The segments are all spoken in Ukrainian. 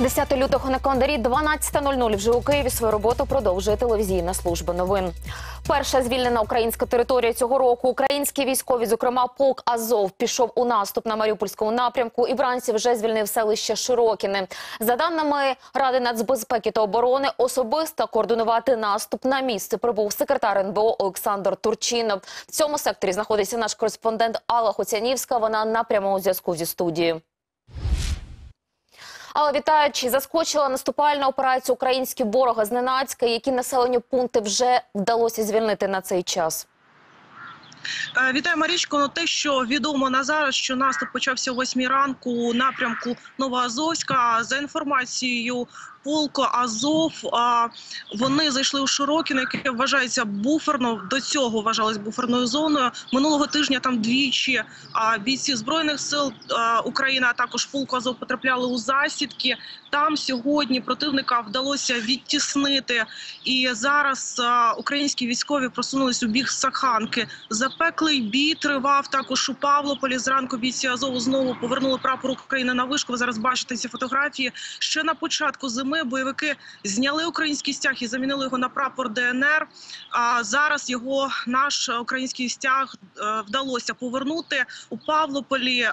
10 лютого на календарі 12.00 вже у Києві свою роботу продовжує телевізійна служба новин. Перша звільнена українська територія цього року. Українські військові, зокрема полк Азов, пішов у наступ на Маріупольському напрямку. І вранці вже звільнив селище Широкіне. За даними Ради нацбезпеки та оборони, особисто координувати наступ на місце прибув секретар НБО Олександр Турчинов. В цьому секторі знаходиться наш кореспондент Алла Хоцянівська. Вона на прямому зв'язку зі студією. Але вітаючи, заскочила наступальна операція українські ворога зненацька, які населені пункти вже вдалося звільнити на цей час. Е, Вітаю, Марічко. Ну, те, що відомо на зараз, що наступ почався о 8 ранку у напрямку Новоазовська. За інформацією полку Азов, вони зайшли у Широкіне, яке вважається буферно. До цього вважалось буферною зоною. Минулого тижня там двічі бійці збройних сил України, а також полку Азов потрапляли у засідки. Там сьогодні противника вдалося відтіснити. І зараз українські військові просунулись у бік Саханки. Запеклий бій тривав також у Павлополі. Зранку бійці Азову знову повернули прапор України на вишку. Ви зараз бачите ці фотографії. Ще на початку зими бойовики зняли український стяг і замінили його на прапор ДНР. А зараз його наш український стяг е, вдалося повернути у Павлополі.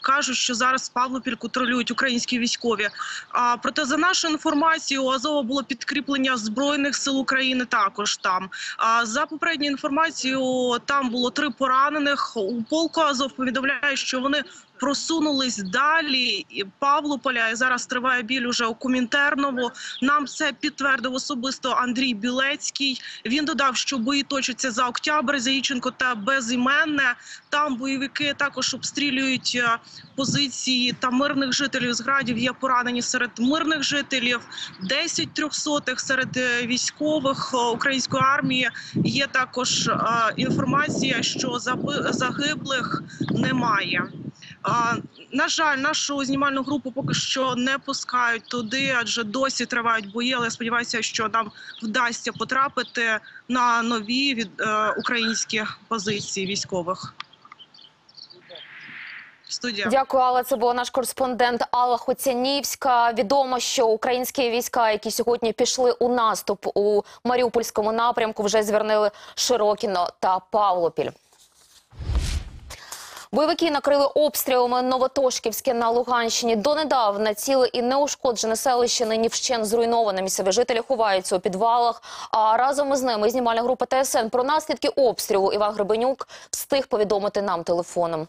Кажуть, що зараз Павлопіль контролюють українські військові. А проте, за нашою інформацією, у Азова було підкріплення збройних сил України. Також там а за попередньою інформацією, там було три поранених. У полку Азов повідомляє, що вони просунулись далі Павлополя. І зараз триває біль уже у Комінтерново. Нам це підтвердив особисто Андрій Білецький. Він додав, що бої точаться за Октябрь, Заїченко та безіменне. Там бойовики також обстрілюють е, позиції та мирних жителів. Зградів є поранені серед мирних жителів. 10 трьохсотих серед е, військових е, української армії. Є також інформація, що загиблих немає. На жаль, нашу знімальну групу поки що не пускають туди, адже досі тривають бої. Але я сподіваюся, що нам вдасться потрапити на нові від е, українські позиції військових. Студія. Дякую, Алла. Це була наш кореспондент Алла Хоцянівська. Відомо, що українські війська, які сьогодні пішли у наступ у Маріупольському напрямку, вже звернили Широкіно та Павлопіль. Бойовики накрили обстрілами Новотошківське на Луганщині. Донедавна ціле і неушкоджене селище нині вщен зруйноване. Місцеві жителі ховаються у підвалах. А разом із ними знімальна група ТСН про наслідки обстрілу Іван Гребенюк встиг повідомити нам телефоном.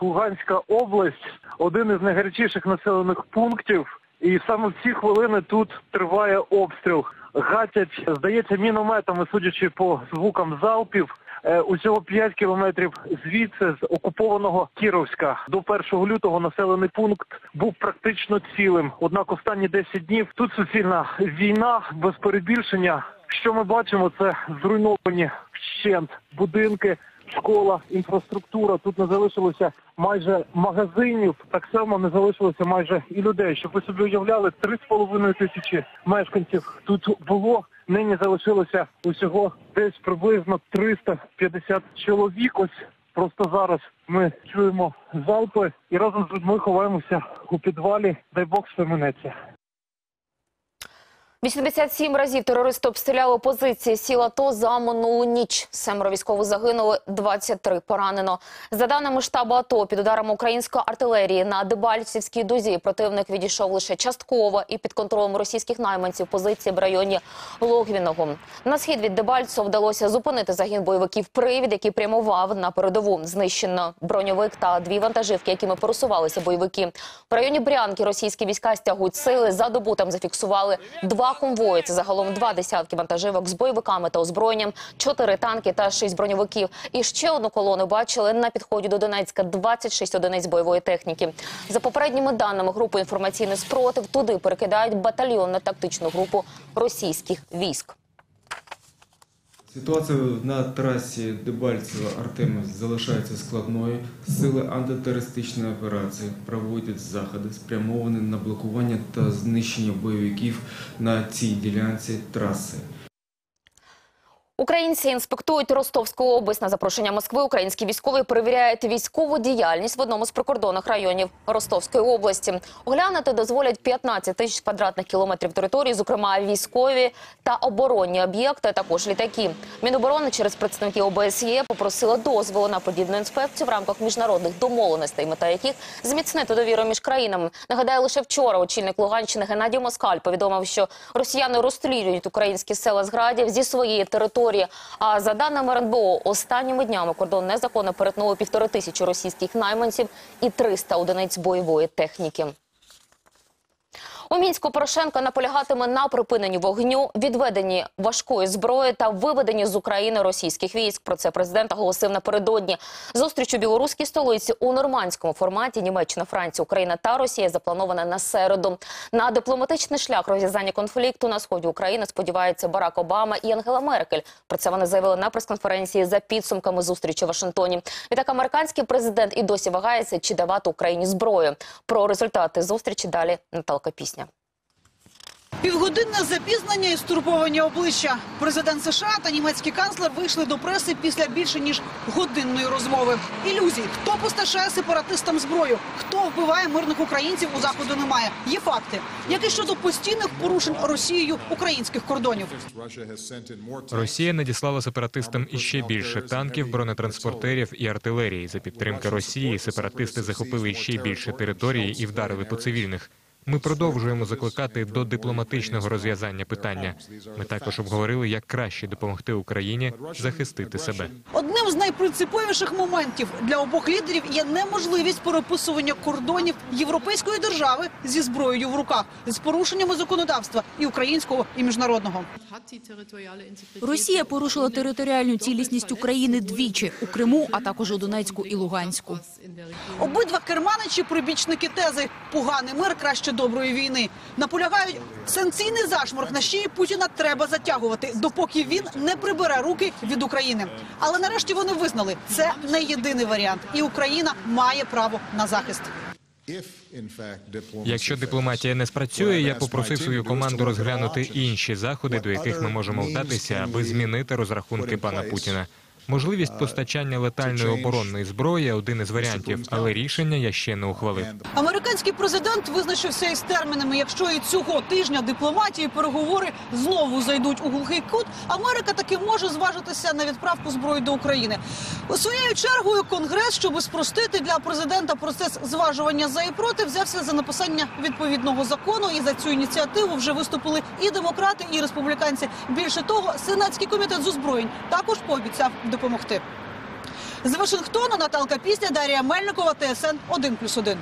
Луганська область один із найгарячіших населених пунктів, і саме в ці хвилини тут триває обстріл. Гатять, здається, мінометами, судячи по звукам залпів. Е, Усього 5 кілометрів звідси з окупованого Кіровська до 1 лютого населений пункт був практично цілим. Однак останні 10 днів тут суцільна війна без перебільшення. Що ми бачимо, це зруйновані вщент будинки, школа, інфраструктура. Тут не залишилося майже магазинів. Так само не залишилося майже і людей. Щоб ви собі уявляли, три з половиною тисячі мешканців тут було. Нині залишилося усього десь приблизно 350 чоловік. Ось просто зараз ми чуємо залпи і разом з людьми ховаємося у підвалі. Дай Бог все минеться. 87 разів терористи обстріляли позиції сіл АТО за минулу ніч. Семеро військових загинули, 23 поранено. За даними штабу АТО, під ударами української артилерії на Дебальцівській дузі противник відійшов лише частково і під контролем російських найманців позиції в районі Логвіного. На схід від Дебальцу вдалося зупинити загін бойовиків «Привід», який прямував на передову. Знищено броньовик та дві вантажівки, якими порусувалися бойовики. В районі Брянки російські війська стягують сили. За добу там зафіксували два конвої. Це загалом два десятки вантажівок з бойовиками та озброєнням, чотири танки та шість броньовиків. І ще одну колону бачили на підході до Донецька 26 одиниць бойової техніки. За попередніми даними групи інформаційний спротив туди перекидають батальйонно-тактичну групу російських військ. Ситуація на трасі Дебальцево Артема залишається складною. Сили антитерористичної операції проводять заходи, спрямовані на блокування та знищення бойовиків на цій ділянці траси. Українці інспектують Ростовську область на запрошення Москви. Українські військові перевіряють військову діяльність в одному з прикордонних районів Ростовської області. Оглянути дозволять 15 тисяч квадратних кілометрів території, зокрема військові та оборонні об'єкти, також літаки. Міноборони через представників ОБСЄ попросила дозволу на подібну інспекцію в рамках міжнародних домовленостей, мета яких зміцнити довіру між країнами. Нагадаю, лише вчора очільник Луганщини Геннадій Москаль повідомив, що росіяни розстрілюють українські села з градів зі своєї території. А за даними РНБО, останніми днями кордон незаконно перетнуло півтори тисячі російських найманців і 300 одиниць бойової техніки. У мінську Порошенко наполягатиме на припиненні вогню, відведенні важкої зброї та виведенні з України російських військ. Про це президент оголосив напередодні. Зустріч у білоруській столиці у нормандському форматі Німеччина, Франція, Україна та Росія запланована на середу. На дипломатичний шлях розв'язання конфлікту на сході України сподіваються Барак Обама і Ангела Меркель. Про це вони заявили на прес-конференції за підсумками зустрічі в Вашингтоні. Відтак американський президент і досі вагається, чи давати Україні зброю. Про результати зустрічі далі Наталка Пісня. Півгодинне запізнення і стурбовані обличчя. Президент США та німецький канцлер вийшли до преси після більше ніж годинної розмови. Ілюзій, хто постачає сепаратистам зброю, хто вбиває мирних українців у заходу немає. Є факти, як і щодо постійних порушень Росією українських кордонів. Росія надіслала сепаратистам іще більше танків, бронетранспортерів і артилерії. За підтримки Росії сепаратисти захопили ще більше території і вдарили по цивільних. Ми продовжуємо закликати до дипломатичного розв'язання питання. Ми також обговорили, як краще допомогти Україні захистити себе. Одним з найпринциповіших моментів для обох лідерів є неможливість переписування кордонів європейської держави зі зброєю в руках, з порушеннями законодавства і українського, і міжнародного. Росія порушила територіальну цілісність України двічі у Криму, а також у Донецьку і Луганську. Обидва керманичі прибічники тези «поганий мир краще доброї війни». Наполягають, санкційний зашморг на шиї Путіна треба затягувати, допоки він не прибере руки від України. Але нарешті вони визнали, це не єдиний варіант. І Україна має право на захист. Якщо дипломатія не спрацює, я попросив свою команду розглянути інші заходи, до яких ми можемо вдатися, аби змінити розрахунки пана Путіна. Можливість постачання летальної оборонної зброї один із варіантів, але рішення я ще не ухвалив. Американський президент визначився із термінами. Якщо і цього тижня дипломатії переговори знову зайдуть у глухий кут, Америка таки може зважитися на відправку зброї до України. У своєю чергою Конгрес, щоб спростити для президента процес зважування за і проти, взявся за написання відповідного закону. І за цю ініціативу вже виступили і демократи, і республіканці. Більше того, сенатський комітет з озброєнь також пообіцяв допомогти. З Вашингтону Наталка Пісня, Дарія Мельникова, ТСН 1+,1.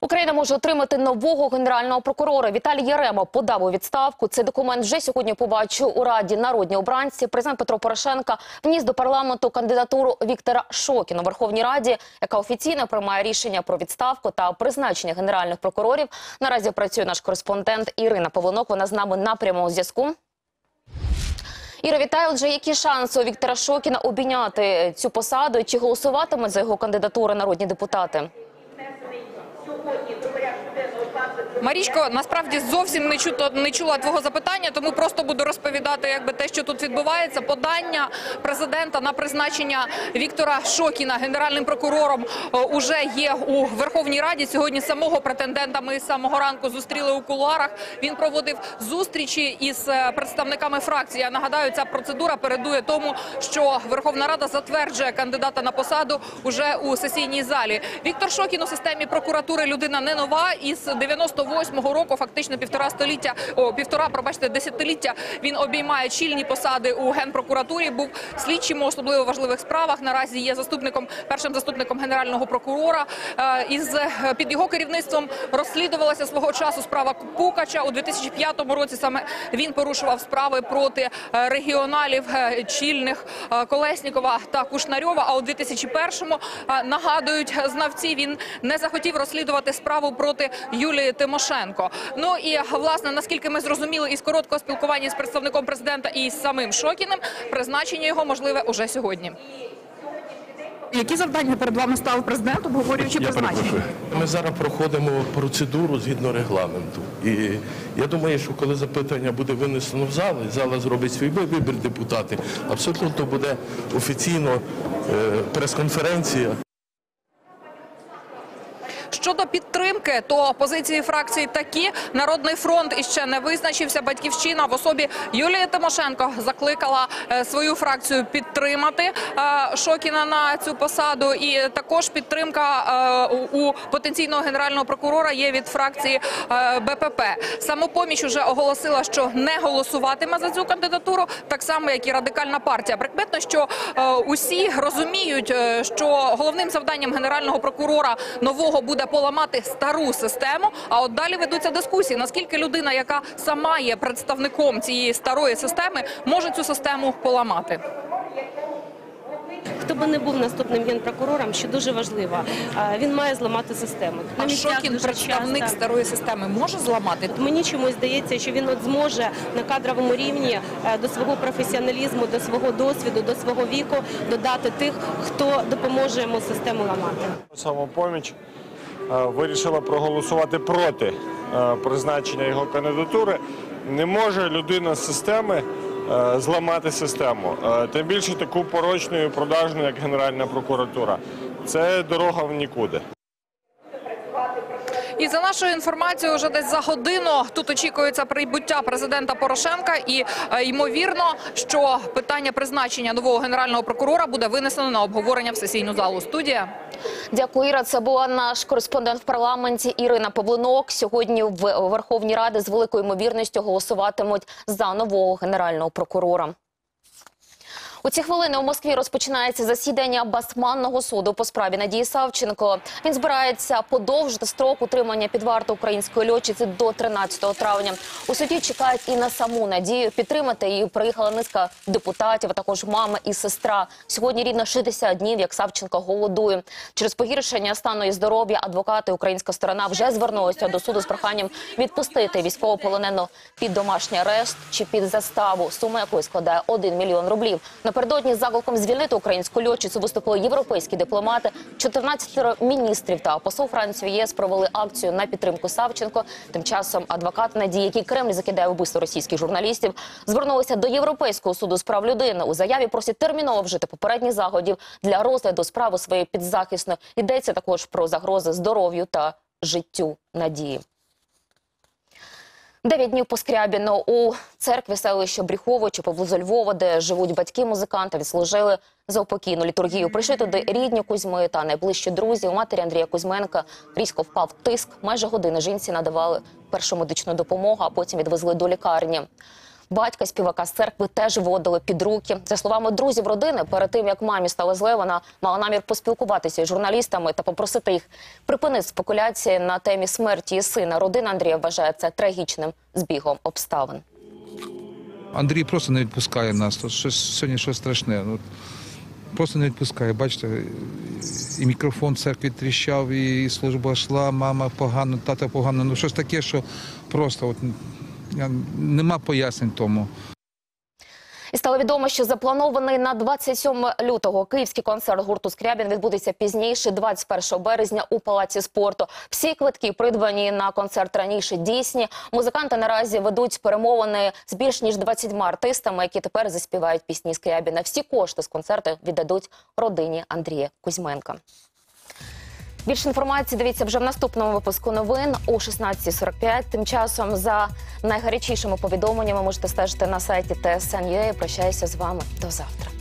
Україна може отримати нового генерального прокурора. Віталій Яремо подав у відставку. Цей документ вже сьогодні побачив у Раді народні обранці. Президент Петро Порошенка вніс до парламенту кандидатуру Віктора Шокіна у Верховній Раді, яка офіційно приймає рішення про відставку та призначення генеральних прокурорів. Наразі працює наш кореспондент Ірина Павлонок. Вона з нами на прямому зв'язку. Іра, вітаю. Отже, які шанси у Віктора Шокіна обійняти цю посаду? Чи голосуватимуть за його кандидатуру народні депутати? Марічко, насправді зовсім не чуто не чула твого запитання, тому просто буду розповідати, якби те, що тут відбувається. Подання президента на призначення Віктора Шокіна генеральним прокурором е, уже є у Верховній Раді. Сьогодні самого претендента ми з самого ранку зустріли у кулуарах. Він проводив зустрічі із е, представниками фракції. Я нагадаю, ця процедура передує тому, що Верховна Рада затверджує кандидата на посаду уже у сесійній залі. Віктор Шокін у системі прокуратури людина не нова. Із 98-го року, фактично півтора століття, о, півтора, пробачте, десятиліття він обіймає чільні посади у генпрокуратурі. Був слідчим у особливо важливих справах. Наразі є заступником, першим заступником генерального прокурора. Е, Із е, під його керівництвом розслідувалася свого часу справа Пукача у 2005 році. Саме він порушував справи проти е, регіоналів чільних Колеснікова та Кушнарьова. А у 2001-му, е, нагадують знавці, він не захотів розслідувати справу проти Юлії Тимошенко. Ну і власне, наскільки ми зрозуміли із короткого спілкування з представником президента і з самим Шокіним, призначення його можливе уже сьогодні. Які завдання перед вами ставив президент, обговорюючи призначення? Ми зараз проходимо процедуру згідно регламенту. І я думаю, що коли запитання буде винесено в зал, і зала зробить свій вибір депутати, абсолютно то буде офіційно е, прес-конференція. Щодо підтримки, то позиції фракції такі. Народний фронт іще не визначився. Батьківщина в особі Юлії Тимошенко закликала е, свою фракцію підтримати е, Шокіна на цю посаду. І також підтримка е, у потенційного генерального прокурора є від фракції БПП. Самопоміч уже оголосила, що не голосуватиме за цю кандидатуру, так само як і радикальна партія. Прикметно, що усі розуміють, що головним завданням генерального прокурора нового буде поламати стару систему. А от далі ведуться дискусії, наскільки людина, яка сама є представником цієї старої системи, може цю систему поламати. Хто би не був наступним генпрокурором, що дуже важливо, він має зламати систему. На А Шокін, представник часто- старої системи, може зламати? Мені чомусь здається, що він от зможе на кадровому рівні е, до свого професіоналізму, до свого досвіду, до свого віку додати тих, хто допоможе йому систему ламати. Самопоміч вирішила проголосувати проти е, призначення його кандидатури. Не може людина з системи е, зламати систему. Е, Тим більше таку порочну і продажну, як Генеральна прокуратура. Це дорога в нікуди. І за нашою інформацією, вже десь за годину тут очікується прибуття президента Порошенка, і е, ймовірно, що питання призначення нового генерального прокурора буде винесено на обговорення в сесійну залу. Студія. Дякую, Іра. Це була наш кореспондент в парламенті Ірина Павлинок. Сьогодні в Верховній Раді з великою ймовірністю голосуватимуть за нового генерального прокурора. У ці хвилини у Москві розпочинається засідання Басманного суду по справі Надії Савченко. Він збирається подовжити строк утримання під варту української льотчиці до 13 травня. У суді чекають і на саму Надію. Підтримати її приїхала низка депутатів, а також мама і сестра. Сьогодні рівно 60 днів, як Савченко голодує. Через погіршення стану і здоров'я адвокати українська сторона вже звернулися до суду з проханням відпустити військовополонену під домашній арешт чи під заставу, сума якої складає 1 мільйон рублів. Напередодні з закликом звільнити українську льотчицю виступили європейські дипломати. 14 міністрів та посол Франції ЄС провели акцію на підтримку Савченко. Тим часом адвокат Надії, який Кремль закидає вбивство російських журналістів, звернулися до Європейського суду з прав людини. У заяві просять терміново вжити попередніх заходів для розгляду справи своєї підзахисної. Йдеться також про загрози здоров'ю та життю Надії. Дев'ять днів по Скрябіно у церкві селища Бріховичі поблизу Львова, де живуть батьки музиканта, відслужили за упокійну літургію. Прийшли туди рідні Кузьми та найближчі друзі. У матері Андрія Кузьменка різко впав тиск. Майже години жінці надавали першу медичну допомогу, а потім відвезли до лікарні. Батька співака з церкви теж водили під руки. За словами друзів родини, перед тим як мамі стало зле, вона мала намір поспілкуватися з журналістами та попросити їх припинити спекуляції на темі смерті сина. Родина Андрія вважає це трагічним збігом обставин. Андрій просто не відпускає нас. Тут щось сьогодні щось страшне. Ну, просто не відпускає. Бачите, і мікрофон в церкві тріщав, і служба йшла, мама погано, тата погано. Ну щось таке, що просто от, нема пояснень тому. І стало відомо, що запланований на 27 лютого київський концерт гурту Скрябін відбудеться пізніше, 21 березня у палаці спорту. Всі квитки придбані на концерт раніше дійсні. Музиканти наразі ведуть перемовини з більш ніж 20 артистами, які тепер заспівають пісні Скрябіна. Всі кошти з концерту віддадуть родині Андрія Кузьменка. Більше інформації дивіться вже в наступному випуску новин о 16.45. Тим часом за найгарячішими повідомленнями можете стежити на сайті TSN.ua. Прощаюся з вами до завтра.